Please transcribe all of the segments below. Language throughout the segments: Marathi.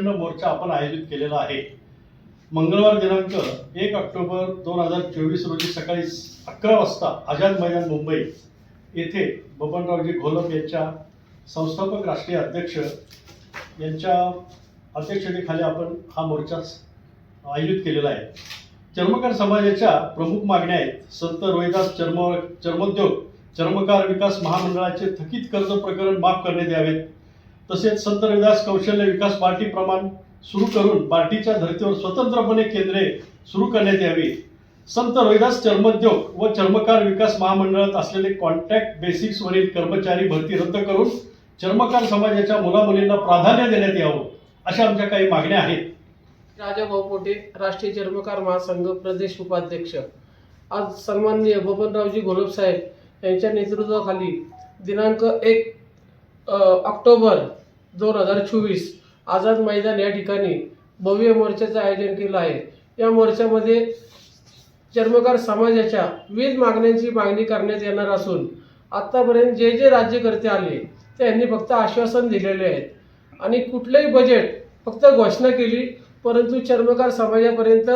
प्रचंड मोर्चा आपण आयोजित केलेला आहे. मंगळवार दिनांक एक ऑक्टोबर दोन हजार चोवीस रोजी सकाळी अकरा वाजता आझाद मैदान मुंबई येथे बबनरावजी घोलप यांच्या संस्थापक राष्ट्रीय अध्यक्ष यांच्या अध्यक्षतेखाली आपण हा मोर्चा आयोजित केलेला आहे. चर्मकार समाजाच्या प्रमुख मागण्या आहेत. संत रोहिदास चर्म चर्मोद्योग चर्मकार विकास महामंडळाचे थकीत कर्ज प्रकरण माफ करण्यात यावेत. तसेच संत रविदास कौशल्य विकास पार्टी प्रमाण सुरू करून पार्टीच्या धर्तीवर स्वतंत्रपणे केंद्रे सुरू करण्यात यावी. संत रोहिदास चर्मोद्योग व चर्मकार विकास महामंडळात असलेले कॉन्ट्रॅक्ट बेसिक्सवरील कर्मचारी भरती रद्द करून चर्मकार समाजाच्या मुलामुलींना प्राधान्य देण्यात यावं अशा आमच्या काही मागण्या आहेत. राजा पोटे राष्ट्रीय चर्मकार महासंघ प्रदेश उपाध्यक्ष. आज सन्माननीय बबनरावजी घोलप साहेब यांच्या नेतृत्वाखाली दिनांक एक ऑक्टोबर दोन हजार चोवीस आझाद मैदान या ठिकाणी भव्य मोर्चाचं आयोजन केलं आहे. या मोर्चामध्ये चर्मकार समाजाच्या विविध मागण्यांची मागणी करण्यात येणार असून आत्तापर्यंत जे जे राज्यकर्ते आले त्यांनी फक्त आश्वासन दिलेले आहेत. आणि कुठलंही बजेट फक्त घोषणा केली परंतु चर्मकार समाजापर्यंत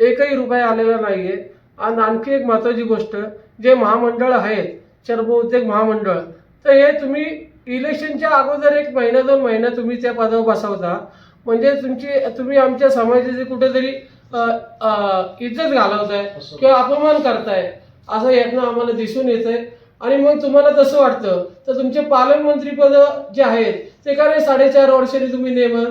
एकही रुपया आलेला नाही आहे आणि आणखी एक महत्त्वाची गोष्ट जे महामंडळ आहेत चर्म उद्योग महामंडळ तर हे तुम्ही इलेक्शनच्या अगोदर एक महिना दोन महिना तुम्ही त्या पदावर बसवता. म्हणजे तुमची तुम्ही आमच्या समाजाची कुठेतरी इज्जत घालवताय किंवा अपमान करताय असं यातनं आम्हाला दिसून येतंय. आणि मग तुम्हाला तसं वाटतं तर तुमचे पालकमंत्रीपद जे आहेत ते का नाही साडेचार वर्षांनी तुम्ही नेमत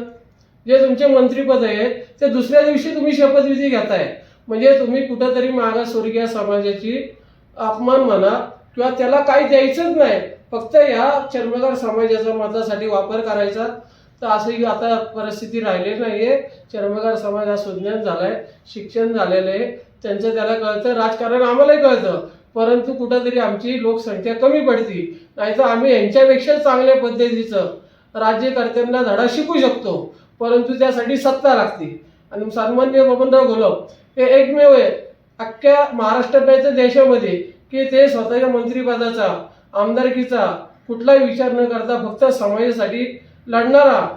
जे तुमचे मंत्रीपद आहे ते दुसऱ्या दिवशी तुम्ही शपथविधी घेताय. म्हणजे तुम्ही कुठंतरी मागासवर्गीय समाजाची अपमान म्हणा किंवा त्याला काही द्यायचंच नाही. फक्त या चर्मकार समाजाचा मतासाठी वापर करायचा. तर असंही आता परिस्थिती राहिली नाहीये. चर्मकार समाज हा सुज्ञान झालाय शिक्षण झालेलं आहे. त्यांचं त्याला कळतं राजकारण आम्हालाही कळतं. परंतु कुठंतरी आमची लोकसंख्या कमी पडती. नाहीतर आम्ही यांच्यापेक्षा चांगल्या पद्धतीचं राज्यकर्त्यांना धडा शिकू शकतो. परंतु त्यासाठी सत्ता लागते. आणि सन्मान्य बबनराव घोलप हे एकमेव आहे. अख्ख्या महाराष्ट्राच्या देशामध्ये की ते स्वतःच्या मंत्रिपदाचा आमदारकीचा कुठलाही विचार न करता फक्त समाजासाठी लढणारा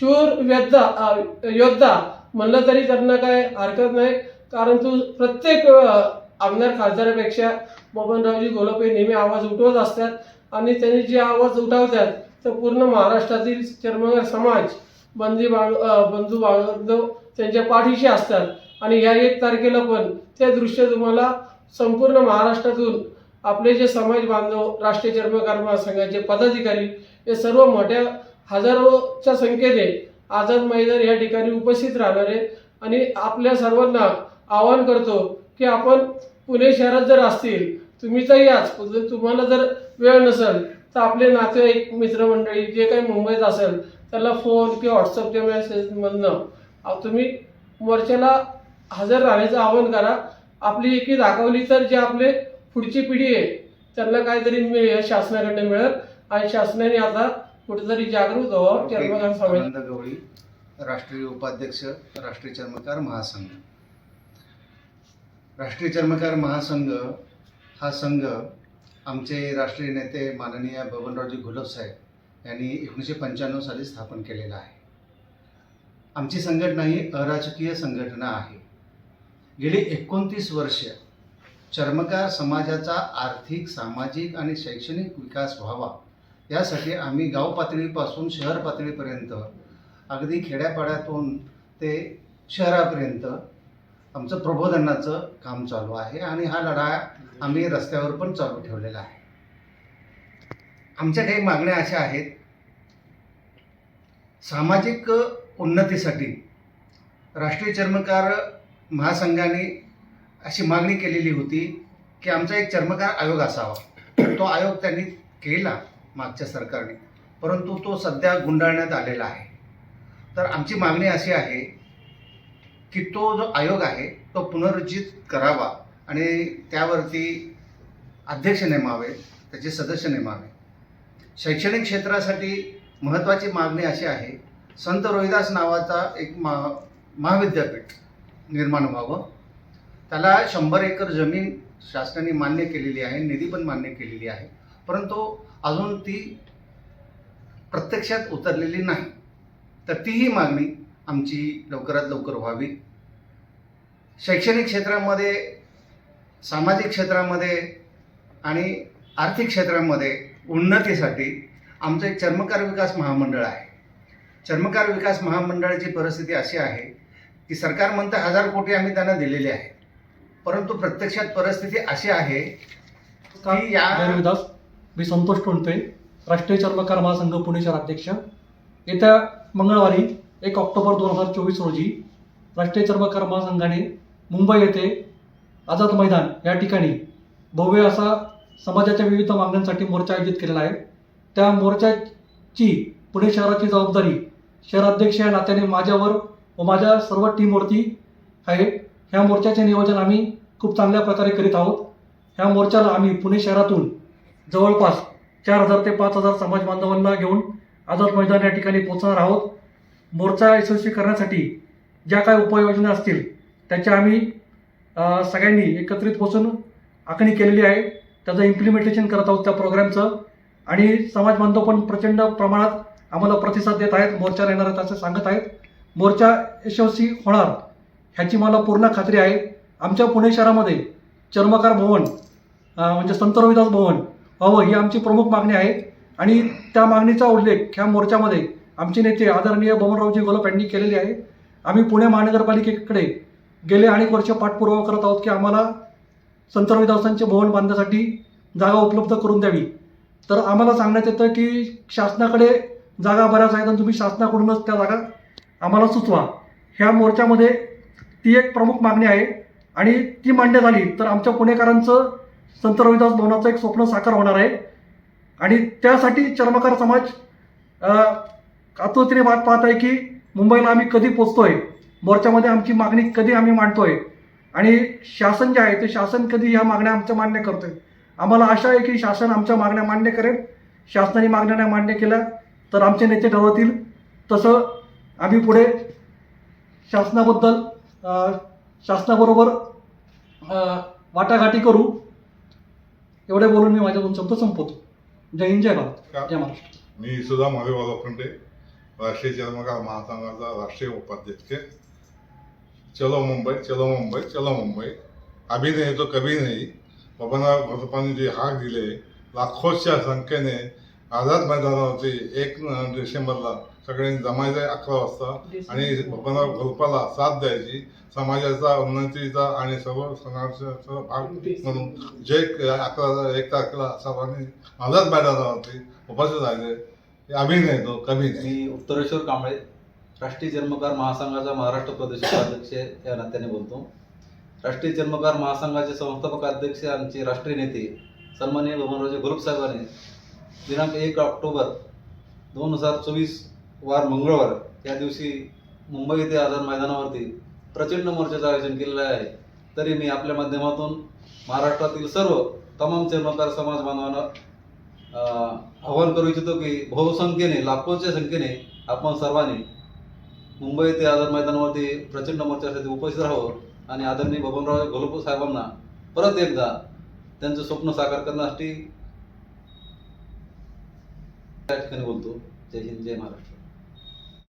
शूर योद्धा योद्धा म्हणलं तरी त्यांना काय हरकत नाही. कारण तू प्रत्येक आमदार खासदारापेक्षा बबनरावजी घोलप हे नेहमी आवाज उठवत असतात आणि त्यांनी जे आवाज उठवतात तर पूर्ण महाराष्ट्रातील चर्मगार समाज बंदी बाळ बंधू बांधव त्यांच्या पाठीशी असतात. आणि या एक तारखेला पण ते दृश्य तुम्हाला संपूर्ण महाराष्ट्रातून आपले जे समाज बांधव राष्ट्रीय चर्मकार महासंघाचे पदाधिकारी हे सर्व मोठ्या हजारोच्या संख्येने आझाद मैदान या ठिकाणी उपस्थित राहणार आहे आणि आपल्या सर्वांना आवाहन करतो की आपण पुणे शहरात जर असतील तुम्ही तर याच जर तुम्हाला जर वेळ नसेल तर आपले नातेवाईक मित्रमंडळी जे काही मुंबईत असेल त्याला फोन किंवा व्हॉट्सअपच्या मेसेजमधनं तुम्ही मोर्चाला हजर राहण्याचं आवाहन करा. आपली एकी दाखवली तर जे आपले पुढची पिढी आहे. त्यांना काहीतरी मिळेल शासनाकडनं मिळेल. आणि शासनाने आता कुठेतरी जागृत व्हावं चर्मकार समाज आनंद गवळी राष्ट्रीय उपाध्यक्ष राष्ट्रीय चर्मकार महासंघ. राष्ट्रीय चर्मकार महासंघ हा संघ आमचे राष्ट्रीय नेते माननीय बबनरावजी घोलप साहेब यांनी एकोणीसशे पंच्याण्णव साली स्थापन केलेला आहे. आमची संघटना ही अराजकीय संघटना आहे. गेली एकोणतीस वर्ष चर्मकार समाजाचा आर्थिक सामाजिक आणि शैक्षणिक विकास व्हावा. यासाठी आम्ही गाव पातळीपासून शहर पातळीपर्यंत अगदी खेड्यापाड्यातून ते शहरापर्यंत आमचं प्रबोधनाचं काम चालू आहे आणि हा लढा आम्ही रस्त्यावर पण चालू ठेवलेला आहे. आमच्या काही मागण्या अशा आहेत. सामाजिक उन्नतीसाठी राष्ट्रीय चर्मकार महासंघाने अशी मागणी केलेली होती की आमचा एक चर्मकार आयोग असावा. तो आयोग त्यांनी केला मागच्या सरकारने. परंतु तो सध्या गुंडाळण्यात आलेला आहे. तर आमची मागणी अशी आहे की तो जो आयोग आहे तो पुनरुज्जित करावा आणि त्यावरती अध्यक्ष नेमावे त्याचे सदस्य नेमावे. शैक्षणिक क्षेत्रासाठी महत्त्वाची मागणी अशी आहे संत रोहिदास नावाचा एक मा महाविद्यापीठ निर्माण व्हावं. त्याला शंभर एकर जमीन शासनाने मान्य केलेली आहे निधी पण मान्य केलेली आहे. परंतु अजून ती प्रत्यक्षात उतरलेली नाही. तर तीही मागणी आमची लवकरात लवकर व्हावी. शैक्षणिक क्षेत्रामध्ये सामाजिक क्षेत्रामध्ये आणि आर्थिक क्षेत्रामध्ये उन्नतीसाठी आमचं एक चर्मकार विकास महामंडळ आहे. चर्मकार विकास महामंडळाची परिस्थिती अशी आहे की सरकार म्हणतं हजार कोटी आम्ही त्यांना दिलेले आहे परंतु प्रत्यक्षात परिस्थिती अशी आहे की? या मी संतोष टोणपे राष्ट्रीय चर्मकार महासंघ पुणे शहर अध्यक्ष. येत्या मंगळवारी एक ऑक्टोबर दोन हजार चोवीस रोजी राष्ट्रीय चर्मकार महासंघाने मुंबई येथे आझाद मैदान या ठिकाणी भव्य असा समाजाच्या विविध मागण्यांसाठी मोर्चा आयोजित केलेला आहे. त्या मोर्चाची पुणे शहराची जबाबदारी शहराध्यक्ष या नात्याने माझ्यावर व माझ्या सर्व टीमवरती आहे. ह्या मोर्चाचे नियोजन आम्ही खूप चांगल्या प्रकारे करीत आहोत. ह्या मोर्चाला आम्ही पुणे शहरातून जवळपास चार हजार ते पाच हजार समाज बांधवांना घेऊन आझाद मैदान या ठिकाणी पोहोचणार आहोत. मोर्चा यशस्वी करण्यासाठी ज्या काय उपाययोजना असतील त्याच्या आम्ही सगळ्यांनी एकत्रित बसून आखणी केलेली आहे. त्याचं इम्प्लिमेंटेशन करत आहोत त्या प्रोग्रामचं आणि समाज बांधव पण प्रचंड प्रमाणात आम्हाला प्रतिसाद देत आहेत मोर्चाला येणार आहेत असं सांगत आहेत. मोर्चा यशस्वी होणार. ह्याची मला पूर्ण खात्री आहे. आमच्या पुणे शहरामध्ये चर्मकार भवन म्हणजे संत रविदास भवन व्हावं ही आमची प्रमुख मागणी आहे. आणि त्या मागणीचा उल्लेख ह्या मोर्चामध्ये आमचे नेते आदरणीय बबनरावजी गोलप यांनी केलेले आहे. आम्ही पुणे महानगरपालिकेकडे गेले अनेक वर्ष पाठपुरावा करत आहोत की आम्हाला संत रविदासांचे भवन बांधण्यासाठी जागा उपलब्ध करून द्यावी. तर आम्हाला सांगण्यात येतं की शासनाकडे जागा बऱ्याच आहेत आणि तुम्ही शासनाकडूनच त्या जागा आम्हाला सुचवा. ह्या मोर्चामध्ये ती एक प्रमुख मागणी आहे. आणि ती मान्य झाली तर आमच्या पुणेकरांचं संत रविदास भवनाचं एक स्वप्न साकार होणार आहे. आणि त्यासाठी चर्मकार समाज आतुरतेने वाट पाहत आहे की मुंबईला आम्ही कधी पोचतोय? मोर्चामध्ये आमची मागणी कधी आम्ही मांडतोय? आणि शासन जे आहे ते शासन कधी ह्या मागण्या आमच्या मान्य करतोय? आम्हाला आशा आहे की शासन आमच्या मागण्या मान्य करेल. शासनाने मागण्या नाही मान्य केल्या तर आमचे नेते ठरवतील तसं आम्ही पुढे शासनाबद्दल शासनाबरोबर वाटाघाटी करू. एवढे बोलून मी माझ्या दोन शब्द संपवतो. जय हिंद जय भारत. जय महाराष्ट्र. मी सुद्धा महादेव लोखंडे राष्ट्रीय चर्मकार महासंघाचा राष्ट्रीय उपाध्यक्ष. चलो मुंबई चलो मुंबई चलो मुंबई. अभी नाही तो कभी नाही. बबनराव घोरपाने जे हाक दिले. लाखोच्या संख्येने आझाद मैदानावरती एक डिसेंबरला सगळ्यांनी जमायचं अकरा वाजता. आणि बबनराव घोरपाला साथ द्यायची. समाजाचा उन्नतीचा आणि सर्व समाजाचा भाग म्हणून जे अकरा एक तारखेला सर्वांनी आझाद मैदानावरती उपस्थित राहिले. आम्ही नाही तो कमी नाही. मी उत्तरेश्वर कांबळे राष्ट्रीय जन्मकार महासंघाचा महाराष्ट्र प्रदेश उपाध्यक्ष या नात्याने बोलतो. राष्ट्रीय जन्मकार महासंघाचे संस्थापक अध्यक्ष आमचे राष्ट्रीय नेते सन्माननीय बबनरावजी गुरुप साहेबांनी दिनांक एक ऑक्टोबर दोन हजार चोवीस वार मंगळवार या दिवशी मुंबई येथे आझाद मैदानावरती प्रचंड मोर्चाचं आयोजन केलेलं आहे. तरी मी आपल्या माध्यमातून महाराष्ट्रातील सर्व तमाम चर्मकार समाज बांधवांना आवाहन करू इच्छितो की बहुसंख्येने लाखोच्या संख्येने आपण सर्वांनी मुंबई येथे आझाद मैदानावरती प्रचंड मोर्चासाठी उपस्थित राहावं आणि आदरणीय बबनराव घोलप साहेबांना परत एकदा त्यांचं स्वप्न साकार करण्यासाठी ठिकाणी बोलतो? जय हिंद जय महाराष्ट्र.